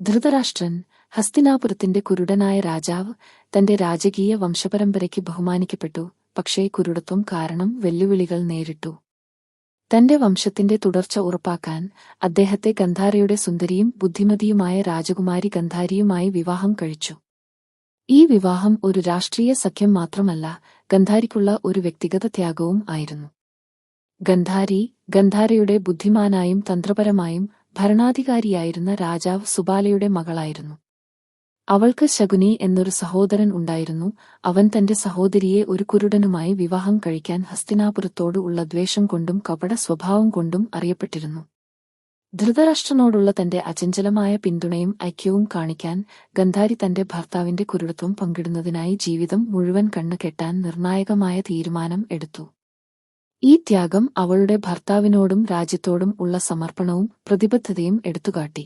ധൃതരാഷ്ട്രൻ ഹസ്തിനാപുരത്തിന്റെ കുരുടനായ രാജാവ് തന്റെ രാജകീയ വംശപരമ്പരയ്ക്ക് ബഹുമാനിക്കപ്പെട്ടു പക്ഷേ കുരുടത്വം കാരണം വെല്ലുവിളികൾ നേരിട്ടു. തന്റെ വംശത്തിന്റെ തുടർച്ച ഉറപ്പാക്കാൻ അദ്ദേഹത്തെ ഗന്ധാരയുടെ സുന്ദരിയും ബുദ്ധിമതിയുമായ രാജകുമാരി ഗന്ധാരിയുമായി വിവാഹം കഴിച്ചു. ഈ വിവാഹം ഒരു രാഷ്ട്രീയ സഖ്യം മാത്രമല്ല ഗന്ധാരിക്കുള്ള ഒരു വ്യക്തിഗത ത്യാഗവും ആയിരുന്നു. ഗന്ധാരി ഗന്ധാരയുടെ ബുദ്ധിമാനായും തന്ത്രപരമായും ഭരണാധികാരിയായിരുന്ന രാജാവ് സുബാലയുടെ മകളായിരുന്നു. അവൾക്ക് ശകുനി എന്നൊരു സഹോദരൻ ഉണ്ടായിരുന്നു. അവൻ തന്റെ സഹോദരിയെ ഒരു കുരുടനുമായി വിവാഹം കഴിക്കാൻ ഹസ്തിനാപുരത്തോട് ഉള്ള ദ്വേഷം കൊണ്ടും കപട സ്വഭാവം കൊണ്ടും അറിയപ്പെട്ടിരുന്നു. ധൃതരാഷ്ട്രനോടുള്ള തന്റെ അചഞ്ചലമായ പിന്തുണയും ഐക്യവും കാണിക്കാൻ ഗന്ധാരി തന്റെ ഭർത്താവിന്റെ കുരുടത്വം പങ്കിടുന്നതിനായി ജീവിതം മുഴുവൻ കണ്ണു കെട്ടാൻ നിർണായകമായ തീരുമാനം എടുത്തു. ഈ ത്യാഗം അവളുടെ ഭർത്താവിനോടും രാജ്യത്തോടും ഉള്ള സമർപ്പണവും പ്രതിബദ്ധതയും എടുത്തുകാട്ടി.